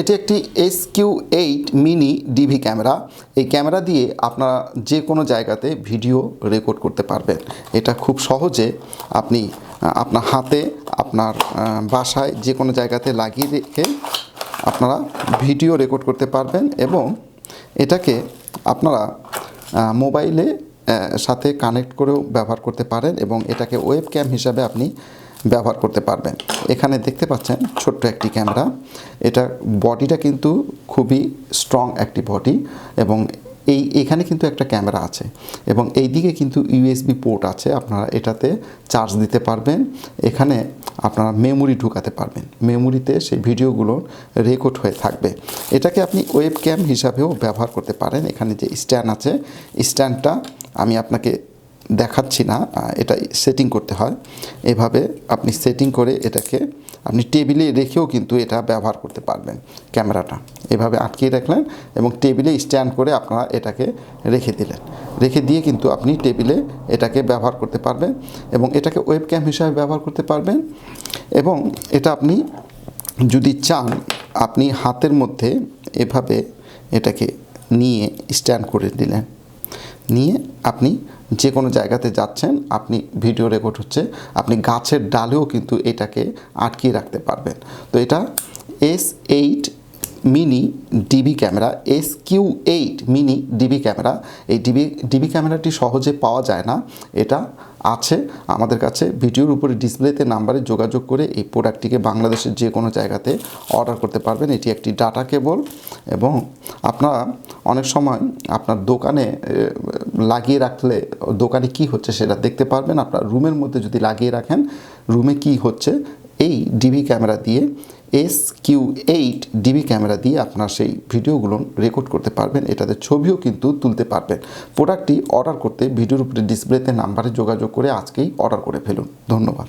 এটি একটি S Q eight mini DV camera. এই ক্যামেরা দিয়ে আপনারা যে কোনো জায়গাতে ভিডিও রেকর্ড করতে পারবেন। এটা খুব সহজে আপনি আপনার হাতে, আপনার বাসায় যে কোনো জায়গাতে লাগিয়ে রেখে আপনারা ভিডিও রেকর্ড করতে পারবেন এবং এটাকে আপনারা মোবাইলে সাথে কানেক্ট করেও ব্যবহার করতে পারেন এবং এটাকে ওয়েব ক্যাম হিসাবে আপনি ব্যবহার করতে পারবেন। এখানে দেখতে পাচ্ছেন ছোট্ট একটি ক্যামেরা। এটা বডিটা কিন্তু খুবই স্ট্রং একটি বডি এবং এই, এখানে কিন্তু একটা ক্যামেরা আছে এবং এই দিকে কিন্তু ইউএসবি পোর্ট আছে। আপনারা এটাতে চার্জ দিতে পারবেন। এখানে আপনারা মেমোরি ঢুকাতে পারবেন। মেমোরিতে সেই ভিডিওগুলো রেকর্ড হয়ে থাকবে। এটাকে আপনি ওয়েব ক্যাম হিসাবেও ব্যবহার করতে পারেন। এখানে যে স্ট্যান্ড আছে স্ট্যান্ডটা আমি আপনাকে দেখাচ্ছি না এটা সেটিং করতে হয়। এভাবে আপনি সেটিং করে এটাকে আপনি টেবিলে রেখেও কিন্তু এটা ব্যবহার করতে পারবেন ক্যামেরাটা। এভাবে আটকিয়ে রাখলেন এবং টেবিলে স্ট্যান্ড করে আপনারা এটাকে রেখে দিলেন। রেখে দিয়ে কিন্তু আপনি টেবিলে এটাকে ব্যবহার করতে পারবেন এবং এটাকে ওয়েব ক্যাম হিসাবে ব্যবহার করতে পারবেন এবং এটা আপনি যদি চান, আপনি হাতের মধ্যে এভাবে এটাকে নিয়ে স্ট্যান্ড করে দিলেন। নিয়ে আপনি যে কোনো জায়গাতে যাচ্ছেন, আপনি ভিডিও রেকর্ড হচ্ছে, আপনি গাছের ডালেও কিন্তু এটাকে আটকিয়ে রাখতে পারবেন। তো এটা S eight mini DB camera S Q eight mini DB camera এই ডিবি ডিবি ক্যামেরাটি সহজে পাওয়া যায় না। এটা আছে আমাদের কাছে, ভিডিওর উপরে ডিসপ্লেতে নাম্বারে যোগাযোগ করে এই প্রোডাক্টটিকে বাংলাদেশের যে কোনো জায়গাতে অর্ডার করতে পারবেন। এটি একটি ডাটা কেবল এবং আপনারা অনেক সময় আপনার দোকানে লাগিয়ে রাখলে দোকানে কি হচ্ছে সেটা দেখতে পারবেন। আপনার রুমের মধ্যে যদি লাগিয়ে রাখেন, রুমে কি হচ্ছে? এই ডিবি ক্যামেরা দিয়ে S Q eight DB camera দিয়ে আপনার সেই ভিডিওগুলো রেকর্ড করতে পারবেন। এটাতে ছবিও কিন্তু তুলতে পারবেন। প্রোডাক্টটি অর্ডার করতে, ভিডিওর উপরে ডিসপ্লেতে নাম্বারে যোগাযোগ করে আজকেই অর্ডার করে ফেলুন। ধন্যবাদ।